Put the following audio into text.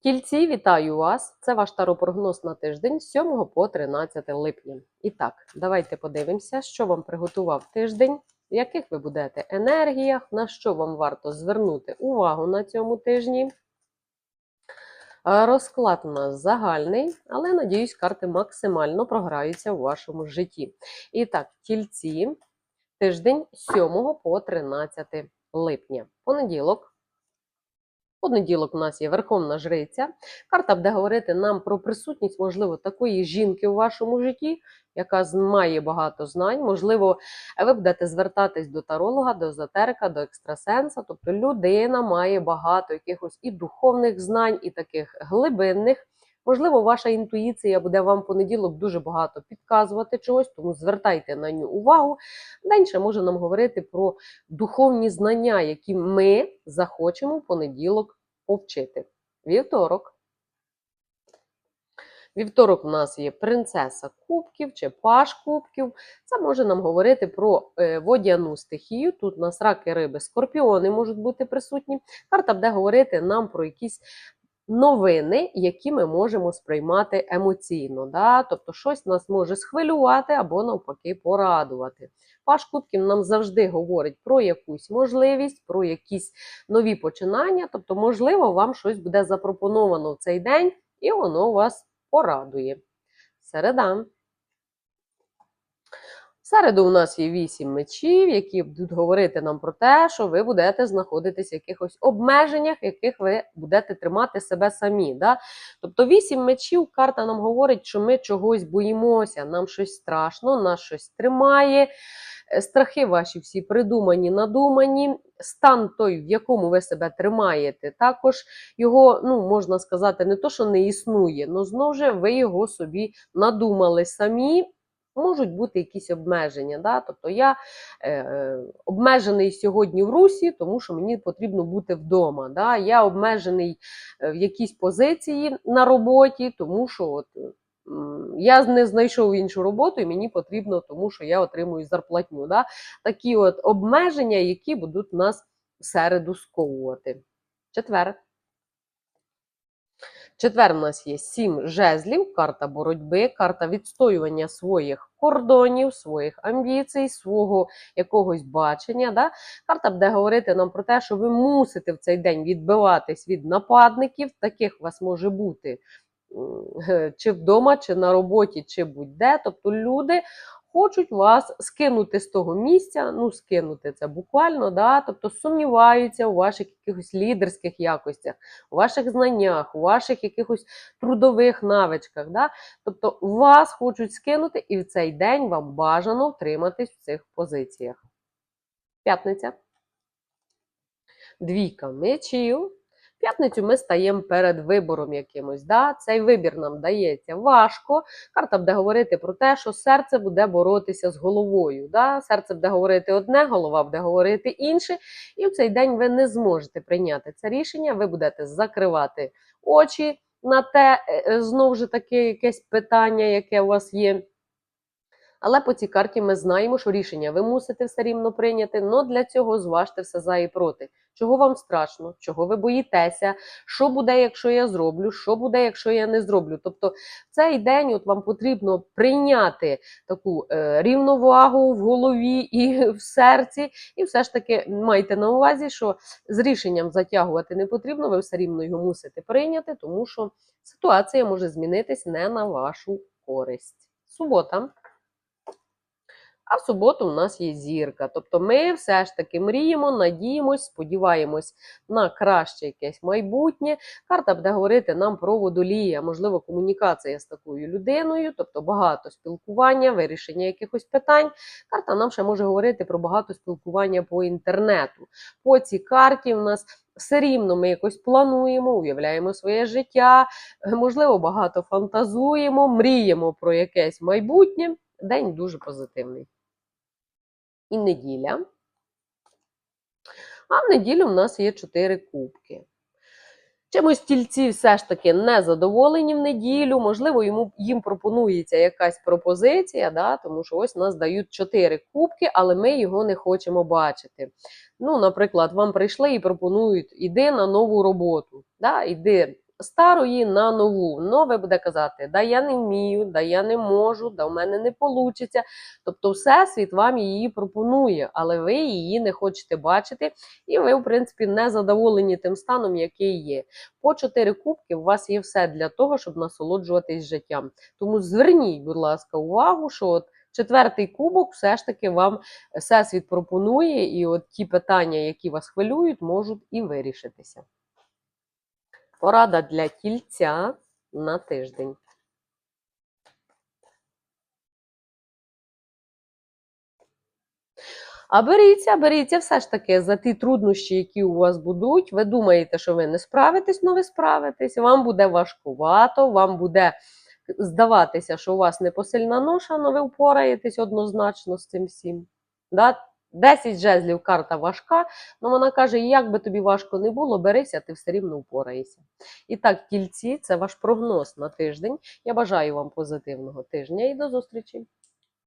Тільці, вітаю вас! Це ваш таропрогноз на тиждень з 7 по 13 липня. І так, давайте подивимося, що вам приготував тиждень, в яких ви будете енергіях, на що вам варто звернути увагу на цьому тижні. Розклад у нас загальний, але надіюсь, карти максимально програються у вашому житті. І так, тільці, тиждень з 7 по 13 липня. Понеділок. Понеділок у нас є Верховна Жриця. Карта буде говорити нам про присутність, можливо, такої жінки у вашому житті, яка має багато знань. Можливо, ви будете звертатись до таролога, до езотерика, до екстрасенса. Тобто людина має багато якихось і духовних знань, і таких глибинних. Можливо, ваша інтуїція буде вам в понеділок дуже багато підказувати чогось, тому звертайте на нього увагу. День ще може нам говорити про духовні знання, які ми захочемо в понеділок повчити. Вівторок. Вівторок у нас є принцеса кубків чи паш кубків. Це може нам говорити про е, водяну стихію. Тут у нас раки, риби, скорпіони можуть бути присутні. Карта буде говорити нам про якісь новини, які ми можемо сприймати емоційно. Да? Тобто щось нас може схвилювати або навпаки порадувати. Паш Кубків нам завжди говорить про якусь можливість, про якісь нові починання. Тобто, можливо, вам щось буде запропоновано в цей день, і воно вас порадує. Середа. Середу у нас є вісім мечів, які будуть говорити нам про те, що ви будете знаходитись в якихось обмеженнях, в яких ви будете тримати себе самі. Да? Тобто вісім мечів, карта нам говорить, що ми чогось боїмося, нам щось страшно, нас щось тримає. Е, Страхи ваші всі придумані, надумані. Стан той, в якому ви себе тримаєте, також його, ну, можна сказати, не то, що не існує, але знову ж ви його собі надумали самі. Можуть бути якісь обмеження. Да? Тобто я е, обмежений сьогодні в русі, тому що мені потрібно бути вдома. Да? Я обмежений е, в якійсь позиції на роботі, тому що от, я не знайшов іншу роботу, і мені потрібно, тому що я отримую зарплатню. Да? Такі от обмеження, які будуть нас середу сковувати. Четвер. Четвер у нас є сім жезлів, карта боротьби, карта відстоювання своїх кордонів, своїх амбіцій, свого якогось бачення. Да? Карта буде говорити нам про те, що ви мусите в цей день відбиватись від нападників. Таких у вас може бути чи вдома, чи на роботі, чи будь-де. Тобто люди хочуть вас скинути з того місця, ну скинути це буквально, да? тобто сумніваються у ваших якихось лідерських якостях, у ваших знаннях, у ваших якихось трудових навичках. Да? Тобто вас хочуть скинути, і в цей день вам бажано втриматись в цих позиціях. П'ятниця. Двійка мечів. П'ятницю ми стаємо перед вибором якимось. Да? Цей вибір нам дається важко. Карта буде говорити про те, що серце буде боротися з головою. Да? Серце буде говорити одне, голова буде говорити інше. І в цей день ви не зможете прийняти це рішення. Ви будете закривати очі на те, е, е, знову ж таки, якесь питання, яке у вас є. Але по цій карті ми знаємо, що рішення ви мусите все рівно прийняти. але для цього зважте все за і проти. Чого вам страшно, чого ви боїтеся, що буде, якщо я зроблю, що буде, якщо я не зроблю. Тобто, в цей день от вам потрібно прийняти таку е, рівновагу в голові і в серці, і все ж таки майте на увазі, що з рішенням затягувати не потрібно, ви все рівно його мусите прийняти, тому що ситуація може змінитись не на вашу користь. Субота. А в суботу у нас є зірка. Тобто ми все ж таки мріємо, надіємось, сподіваємось на краще якесь майбутнє. Карта буде говорити нам про водолія, можливо, комунікація з такою людиною, тобто багато спілкування, вирішення якихось питань. Карта нам ще може говорити про багато спілкування по інтернету. По цій карті в нас. Все рівно ми якось плануємо, уявляємо своє життя, можливо, багато фантазуємо, мріємо про якесь майбутнє. День дуже позитивний. І неділя. А в неділю в нас є 4 кубки. Чимось тільці все ж таки не задоволені в неділю. Можливо, йому, їм пропонується якась пропозиція, да, тому що ось нас дають 4 кубки, але ми його не хочемо бачити. Ну, наприклад, вам прийшли і пропонують: іди на нову роботу, да, іди старої на нову. Нове буде казати, да я не вмію, да я не можу, да в мене не вийде. Тобто, всесвіт вам її пропонує, але ви її не хочете бачити, і ви, в принципі, не задоволені тим станом, який є. По чотири кубки у вас є все для того, щоб насолоджуватись життям. Тому зверніть, будь ласка, увагу, що от четвертий кубок все ж таки вам всесвіт пропонує, і от ті питання, які вас хвилюють, можуть і вирішитися. Порада для тільця на тиждень. А беріться, беріться все ж таки за ті труднощі, які у вас будуть. Ви думаєте, що ви не справитесь, але ви справитесь. Вам буде важкувато, вам буде здаватися, що у вас непосильна ноша, але ви впораєтесь однозначно з цим всім. Да? 10 жезлів карта важка, але вона каже: як би тобі важко не було, берися, ти все рівно впораєшся. І так, кільці це ваш прогноз на тиждень. Я бажаю вам позитивного тижня і до зустрічі!